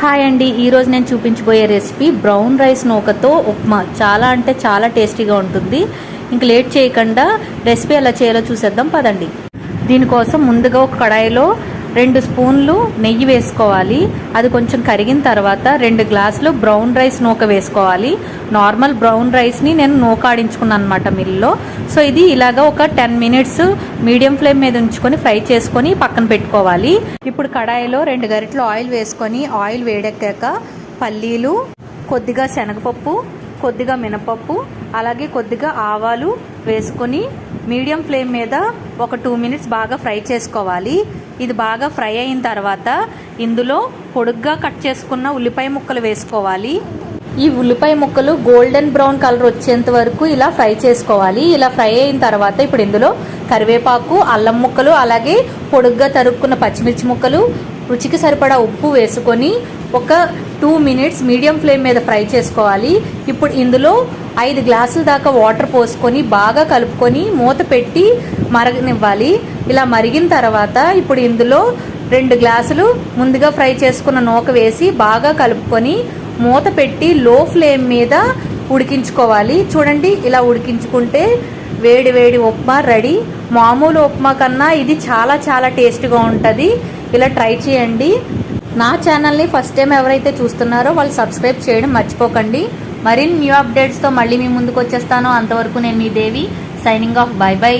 Hi అండి. ఈరోజు నేను చూపించబోయే రెసిపీ బ్రౌన్ రైస్ నూకతో ఉప్మా. చాలా అంటే చాలా టేస్టీగా ఉంటుంది. ఇంక లేట్ చేయకుండా రెసిపీ ఎలా చేయాలో చూసేద్దాం. పదండి. దీనికోసం ముందుగా ఒక కడాయిలో రెండు స్పూన్లు నెయ్యి వేసుకోవాలి. అది కొంచెం కరిగిన తర్వాత రెండు గ్లాసులు బ్రౌన్ రైస్ నూక వేసుకోవాలి. నార్మల్ బ్రౌన్ రైస్ని నేను నూకాడించుకున్నాను అనమాట మిల్లులో. సో ఇది ఇలాగ ఒక టెన్ మినిట్స్ మీడియం ఫ్లేమ్ మీద ఉంచుకొని ఫ్రై చేసుకొని పక్కన పెట్టుకోవాలి. ఇప్పుడు కడాయిలో రెండు గరిటలు ఆయిల్ వేసుకొని ఆయిల్ వేడెక్కాక పల్లీలు కొద్దిగా శనగపప్పు కొద్దిగా మినపప్పు అలాగే కొద్దిగా ఆవాలు వేసుకొని మీడియం ఫ్లేమ్ మీద ఒక టూ మినిట్స్ బాగా ఫ్రై చేసుకోవాలి. ఇది బాగా ఫ్రై అయిన తర్వాత ఇందులో పొడుగ్గా కట్ చేసుకున్న ఉల్లిపాయ ముక్కలు వేసుకోవాలి. ఈ ఉల్లిపాయ ముక్కలు గోల్డెన్ బ్రౌన్ కలర్ వచ్చేంత వరకు ఇలా ఫ్రై చేసుకోవాలి. ఇలా ఫ్రై అయిన తర్వాత ఇప్పుడు ఇందులో కరివేపాకు అల్లం ముక్కలు అలాగే పొడుగ్గా తరుక్కున్న పచ్చిమిర్చి ముక్కలు రుచికి సరిపడా ఉప్పు వేసుకొని ఒక టూ మినిట్స్ మీడియం ఫ్లేమ్ మీద ఫ్రై చేసుకోవాలి. ఇప్పుడు ఇందులో ఐదు గ్లాసుల దాకా వాటర్ పోసుకొని బాగా కలుపుకొని మూత పెట్టి మరగనివ్వాలి. ఇలా మరిగిన తర్వాత ఇప్పుడు ఇందులో రెండు గ్లాసులు ముందుగా ఫ్రై చేసుకున్న నూక వేసి బాగా కలుపుకొని మూత పెట్టి లో ఫ్లేమ్ మీద ఉడికించుకోవాలి. చూడండి ఇలా ఉడికించుకుంటే వేడి వేడి ఉప్మా రెడీ. మామూలు ఉప్మా కన్నా ఇది చాలా చాలా టేస్ట్గా ఉంటుంది. ఇలా ట్రై చేయండి. నా ఛానల్ని ఫస్ట్ టైం ఎవరైతే చూస్తున్నారో వాళ్ళు సబ్స్క్రైబ్ చేయడం మర్చిపోకండి. మరిన్ని న్యూ అప్డేట్స్తో మళ్ళీ మీ ముందుకు వచ్చేస్తాను. అంతవరకు నేను మీ Devi signing off bye bye